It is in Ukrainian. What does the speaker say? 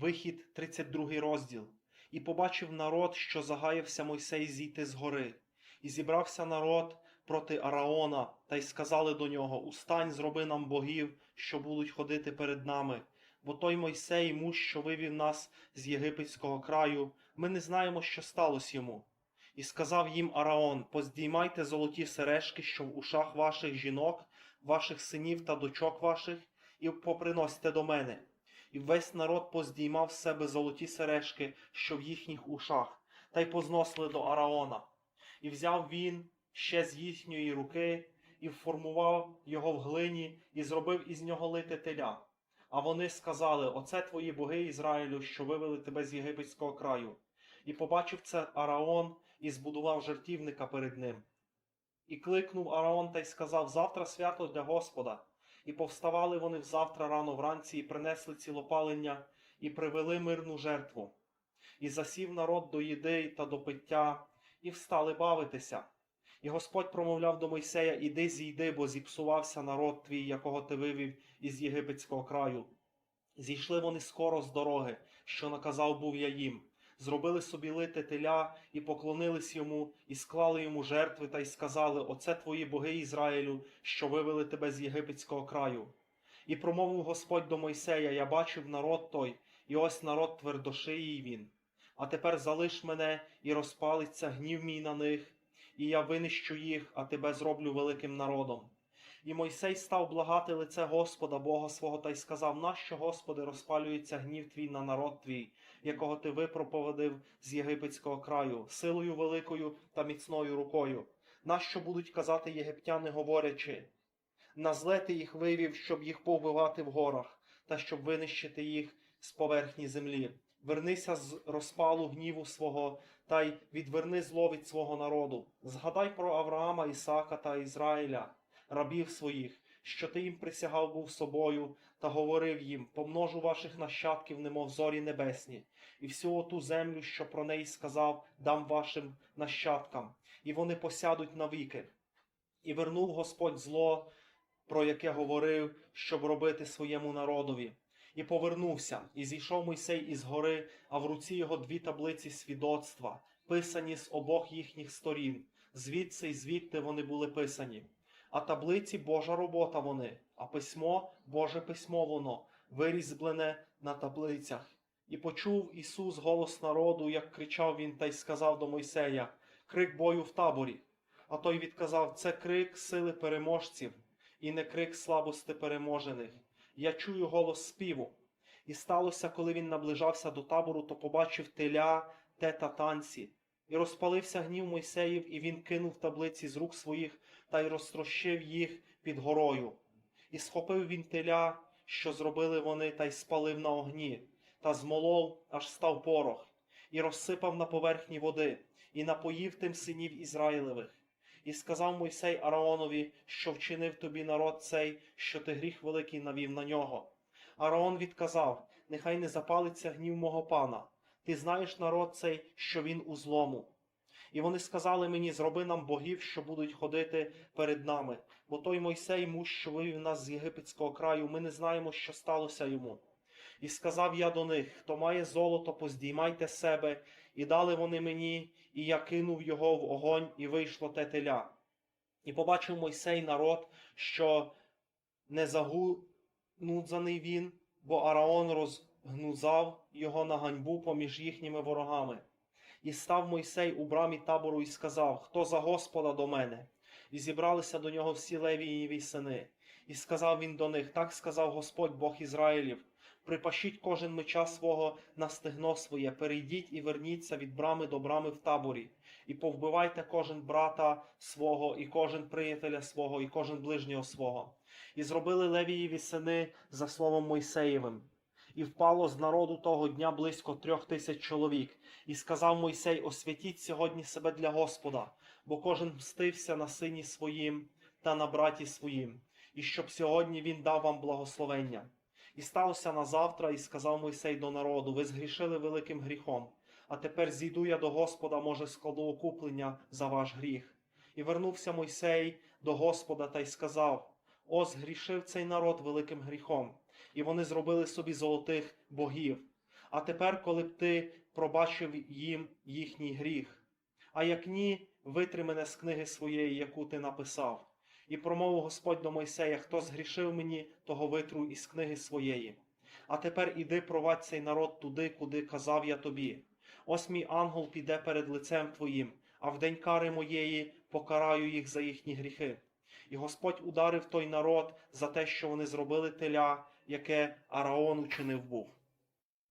Вихід, 32 розділ. І побачив народ, що загаявся Мойсей зійти з гори. І зібрався народ проти Араона, та й сказали до нього: Устань, зроби нам богів, що будуть ходити перед нами. Бо той Мойсей, муж, що вивів нас з єгипетського краю, ми не знаємо, що сталося йому. І сказав їм Араон: Поздіймайте золоті сережки, що в ушах ваших жінок, ваших синів та дочок ваших, і поприносьте до мене. І весь народ поздіймав з себе золоті сережки, що в їхніх ушах, та й позносили до Араона. І взяв він ще з їхньої руки, і вформував його в глині, і зробив із нього лите теля. А вони сказали: Оце твої боги Ізраїлю, що вивели тебе з єгипетського краю. І побачив це Араон і збудував жертівника перед ним. І кликнув Араон та й сказав: Завтра свято для Господа. І повставали вони взавтра рано вранці, і принесли цілопалення, і привели мирну жертву. І засів народ до їди та до пиття, і встали бавитися. І Господь промовляв до Мойсея: Іди зійди, бо зіпсувався народ твій, якого ти вивів із єгипетського краю. Зійшли вони скоро з дороги, що наказав був я їм. Зробили собі лите теля і поклонились йому, і склали йому жертви, та й сказали: Оце твої боги Ізраїлю, що вивели тебе з єгипетського краю. І промовив Господь до Мойсея: Я бачив народ той, і ось народ твердошиїй він. А тепер залиш мене і розпалиться гнів мій на них, і я винищу їх, а тебе зроблю великим народом. І Мойсей став благати лице Господа Бога свого та й сказав: Нащо, Господи, розпалюється гнів твій на народ твій, якого ти випропроводив з єгипетського краю, силою великою та міцною рукою? Нащо будуть казати єгиптяни, говорячи? На зле ти їх вивів, щоб їх повбивати в горах, та щоб винищити їх з поверхні землі. Вернися з розпалу гніву свого, та й відверни зло від свого народу. Згадай про Авраама, Ісаака та Ізраїля, рабів своїх, що ти їм присягав був собою, та говорив їм: помножу ваших нащадків, немов зорі небесні, і всю оту землю, що про неї сказав, дам вашим нащадкам, і вони посядуть навіки. І вернув Господь зло, про яке говорив, щоб робити своєму народові. І повернувся, і зійшов Мойсей із гори, а в руці його дві таблиці свідоцтва, писані з обох їхніх сторін. Звідси й звідти вони були писані. А таблиці Божа робота вони, а письмо Боже письмо воно, вирізблене на таблицях. І почув Ісус голос народу, як кричав він, та й сказав до Мойсея: Крик бою в таборі. А той відказав: Це крик сили переможців, і не крик слабости переможених. Я чую голос співу. І сталося, коли він наближався до табору, то побачив теля, те та танці. І розпалився гнів Мойсеїв, і він кинув таблиці з рук своїх та й розтрощив їх під горою. І схопив він теля, що зробили вони, та й спалив на огні, та змолов, аж став порох, і розсипав на поверхні води, і напоїв тим синів Ізраїлевих. І сказав Мойсей Араонові, що вчинив тобі народ цей, що ти гріх великий навів на нього. Араон відказав: Нехай не запалиться гнів мого пана. Ти знаєш народ цей, що він у злому. І вони сказали мені: зроби нам богів, що будуть ходити перед нами, бо той Мойсей, муж, що вивів нас з єгипетського краю, ми не знаємо, що сталося йому. І сказав я до них: хто має золото, поздіймайте себе, і дали вони мені, і я кинув його в огонь, і вийшло те теля. І побачив Мойсей народ, що не загнудзаний він, бо Араон розгнузав його на ганьбу поміж їхніми ворогами. І став Мойсей у брамі табору і сказав: Хто за Господа до мене? І зібралися до нього всі Левієві сини. І сказав він до них: Так сказав Господь Бог Ізраїлів: Припашіть кожен меча свого на стегно своє, перейдіть і верніться від брами до брами в таборі, і повбивайте кожен брата свого, і кожен приятеля свого, і кожен ближнього свого. І зробили Левієві сини за словом Мойсеєвим. І впало з народу того дня близько трьох тисяч чоловік, і сказав Мойсей: Освятіть сьогодні себе для Господа, бо кожен мстився на сині своїм та на браті своїм, і щоб сьогодні він дав вам благословення. І сталося на завтра, і сказав Мойсей до народу: Ви згрішили великим гріхом, а тепер зійду я до Господа, може, складу окуплення за ваш гріх. І вернувся Мойсей до Господа та й сказав: О, згрішив цей народ великим гріхом, і вони зробили собі золотих богів. А тепер, коли б ти пробачив їм їхній гріх. А як ні, витри мене з книги своєї, яку ти написав. І промовив Господь до Мойсея, хто згрішив мені, того витру із книги своєї. А тепер іди провадь цей народ туди, куди казав я тобі. Ось мій ангел піде перед лицем твоїм, а в день кари моєї покараю їх за їхні гріхи. І Господь ударив той народ за те, що вони зробили теля, яке Араон учинив був.